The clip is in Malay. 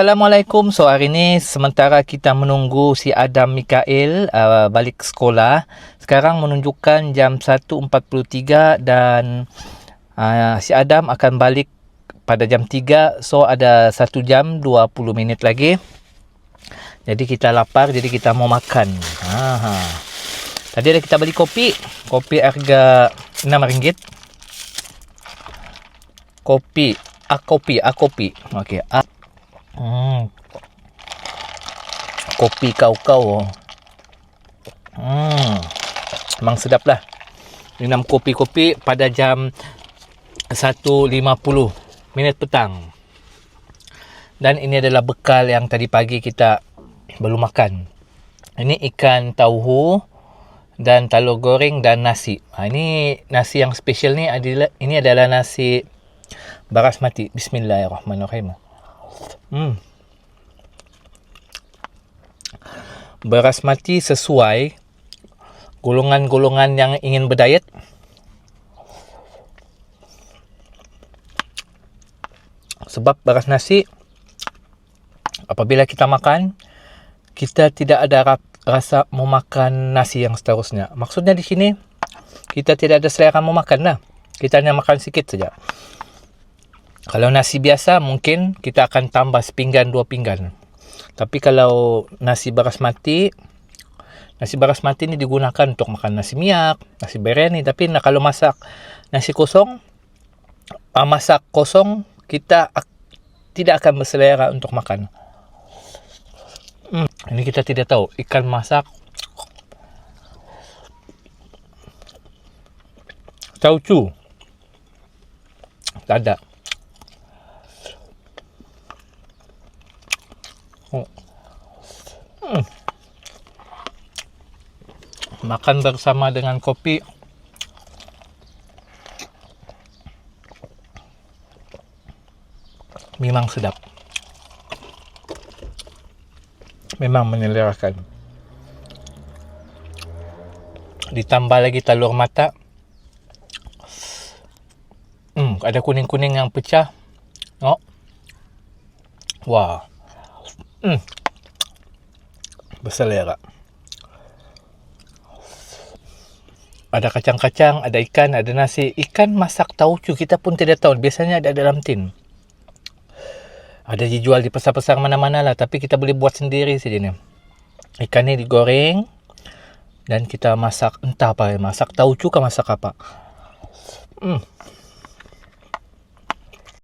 Assalamualaikum. So hari ni sementara kita menunggu si Adam Mikael uh, balik sekolah. Sekarang menunjukkan jam 1.43 dan uh, si Adam akan balik pada jam 3. So ada 1 jam 20 minit lagi. Jadi kita lapar jadi kita mau makan. Ha. Tadi ada kita beli kopi. Kopi harga RM6. Kopi. Ah, kopi. Ah, kopi. Okey. Ah. Hmm. Kopi kau-kau. Hmm. Memang sedap lah. Minum kopi-kopi pada jam 1.50 minit petang. Dan ini adalah bekal yang tadi pagi kita belum makan. Ini ikan tauhu dan telur goreng dan nasi. Ha, ini nasi yang special ni adalah ini adalah nasi basmati. Bismillahirrahmanirrahim. Hmm. Beras mati sesuai golongan-golongan yang ingin berdiet. Sebab beras nasi apabila kita makan kita tidak ada rasa memakan nasi yang seterusnya. Maksudnya di sini kita tidak ada selera memakan lah. Kita hanya makan sikit saja. Kalau nasi biasa mungkin kita akan tambah sepinggan dua pinggan. Tapi kalau nasi basmati nasi basmati ni digunakan untuk makan nasi miak, nasi biryani. Tapi nak kalau masak nasi kosong uh, masak kosong kita ak- tidak akan berselera untuk makan. Hmm, ini kita tidak tahu. Ikan masak. Taucu tak ada Makan bersama dengan kopi. Memang sedap. Memang menyelerakan. Ditambah lagi telur mata. Hmm, ada kuning-kuning yang pecah. Oh. Wah. Hmm, berselera. Ada kacang-kacang, ada ikan, ada nasi. Ikan masak tauco kita pun tidak tahu. Biasanya ada dalam tin. Ada dijual di pasar-pasar mana-mana lah. Tapi kita boleh buat sendiri saja ni. Ikan ni digoreng. Dan kita masak entah apa. Masak tauco ke masak apa. Hmm.